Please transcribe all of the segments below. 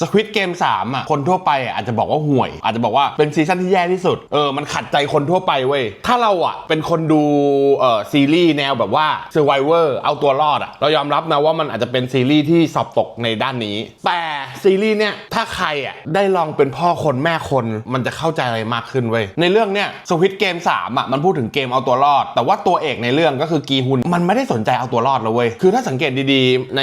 สควิตเกม3อะคนทั่วไปอาจจะบอกว่าห่วย อาจจะบอกว่าเป็นซีซั่นที่แย่ที่สุดเออมันขัดใจคนทั่วไปเว้ยถ้าเราอะเป็นคนดูเอ่อซีรีส์แนวแบบว่า Survivor เอาตัวรอดอะเรายอมรับนะว่ามันอาจจะเป็นซีรีส์ที่สอบตกในด้านนี้ แต่ซีรีส์เนี่ยถ้าใครอะได้ลองเป็นพ่อคนแม่คนมันจะเข้าใจอะไรมากขึ้นเว้ยในเรื่องเนี่ยสควิตเกม3อะมันพูดถึงเกมเอาตัวรอด แต่ว่าตัวเอกในเรื่องก็คือกีฮุนมันไม่ได้สนใจเอาตัวรอดเลยเว้ยคือถ้าสังเกตดีๆ ใน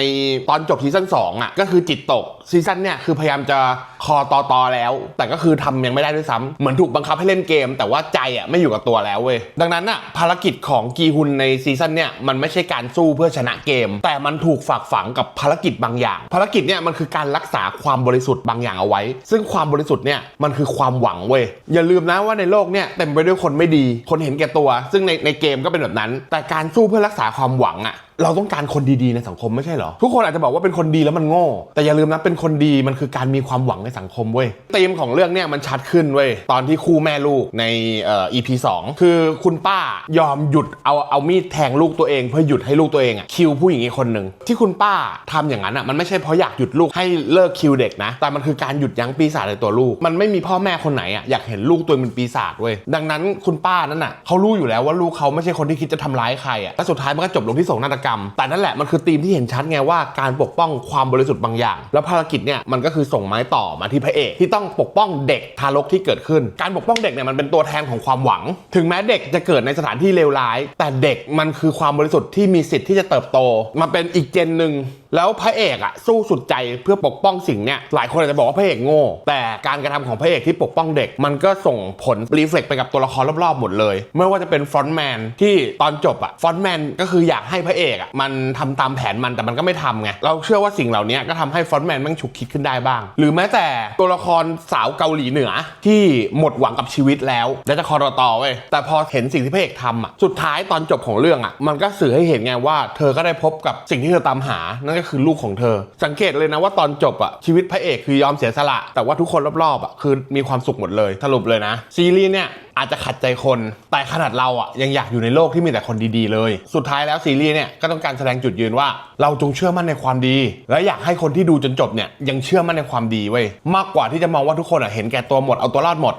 ตอนจบซีซั่น2อะก็คือจิตตกซีซั่นเนี่ยคือพยายามจะคอตอตอแล้ว แต่ก็คือทำยังไม่ได้ด้วยซ้ำเหมือนถูกบังคับให้เล่นเกม แต่ว่าใจอะไม่อยู่กับตัวแล้วเว้ยดังนั้นอะภารกิจของกีฮุนในซีซั่นเนี่ยมันไม่ใช่การสู้เพื่อชนะเกม แต่มันถูกฝากฝังกับภารกิจบางอย่าง ภารกิจเนี่ยมันคือการรักษาความบริสุทธิ์บางอย่างเอาไว้ ซึ่งความบริสุทธิ์เนี่ยมันคือความหวังเว้ยอย่าลืมนะว่าในโลกเนี่ยเต็มไปด้วยคนไม่ดี คนเห็นแก่ตัว ซึ่งในในเกมก็เป็นแบบนั้น แต่การสู้เพื่อรักษาความหวังอะ เราต้องการคนดีๆในสังคมไม่ใช่เหรอ ทุกคนอาจจะบอกว่าเป็นคนดีแล้วมันโง่ แต่อย่าลืมนะเป็นคนดีมันคือการมีความหวังในสังคมเว้ยธีมของเรื่องเนี่ยมันชัดขึ้นเว้ยตอนที่คู่แม่ลูกในเอ่อ EP 2 คือคุณป้ายอมหยุดเอาเอามีดแทงลูกตัวเอง เพื่อหยุดให้ลูกตัวเองอะคิวผู้หญิงอีกคนหนึ่งที่คุณป้าทำอย่างนั้นอะมันไม่ใช่เพราะอยากหยุดลูกให้เลิกคิวเด็กนะแต่มันคือการหยุดยั้งปีศาจในตัวลูก มันไม่มีพ่อแม่คนไหนอะอยากเห็นลูกตัวเองเป็นปีศาจเว้ยดังนั้นคุณป้านั่นอะเขารู้อยู่แล้วว่าลูกเขาไม่ใช่คนที่คิดจะทำร้ายใครอะและสุดท้ายมันก็จบลงที่โศกนาฏกรรมแต่นั่นแหละมันคือธีมที่เห็นชัดไงว่าการปกป้องความบริสุทธิ์บางอย่าง แล้วภารกิจเนี่ยมันก็คือส่งไม้ต่อมาที่พระเอกที่ต้องปกป้องเด็กทารกที่เกิดขึ้น การปกป้องเด็กเนี่ยมันเป็นตัวแทนของความหวัง ถึงแม้เด็กจะเกิดในสถานที่เลวร้าย แต่เด็กมันคือความบริสุทธิ์ที่มีสิทธิ์ที่จะเติบโตมาเป็นอีกเจนหนึ่งแล้วพระเอกอะสู้สุดใจเพื่อปกป้องสิ่งเนี่ยหลายคนอาจจะบอกว่าพระเอกโง่ แต่การกระทำของพระเอกที่ปกป้องเด็ก มันก็ส่งผลรีเฟล็กไปกับตัวละครรอบๆหมดเลย ไม่ว่าจะเป็นฟรอนต์แมนที่ตอนจบอะฟรอนต์แมนก็คืออยากให้พระเอกอะมันทำตามแผนมันแต่มันก็ไม่ทำไงเราเชื่อว่าสิ่งเหล่านี้ก็ทำให้ฟอนต์แมนมันฉุกคิดขึ้นได้บ้าง หรือแม้แต่ตัวละครสาวเกาหลีเหนือที่หมดหวังกับชีวิตแล้วและจะคอรต่อเว้ยแต่พอเห็นสิ่งที่พระเอกทำอะสุดท้ายตอนจบของเรื่องอะมันก็สื่อให้เห็นไงว่า เธอก็ได้พบกับสิ่งที่เธอตามหานั่นก็คือลูกของเธอ สังเกตเลยนะว่าตอนจบอะชีวิตพระเอกคือยอมเสียสละ แต่ว่าทุกคนรอบๆอะคือมีความสุขหมดเลยสรุปเลยนะซีรีส์เนี่ย อาจจะขัดใจคน แต่ขนาดเราอะยังอยากอยู่ในโลกที่มีแต่คนดีๆเลย สุดท้ายแล้วซีรีส์เนี่ยก็ต้องการแสดงจุดยืนว่า เราจงเชื่อมั่นในความดี และอยากให้คนที่ดูจนจบเนี่ยยังเชื่อมั่นในความดีเว้ยมากกว่าที่จะมองว่าทุกคนอะเห็นแก่ตัวหมดเอาตัวรอดหมด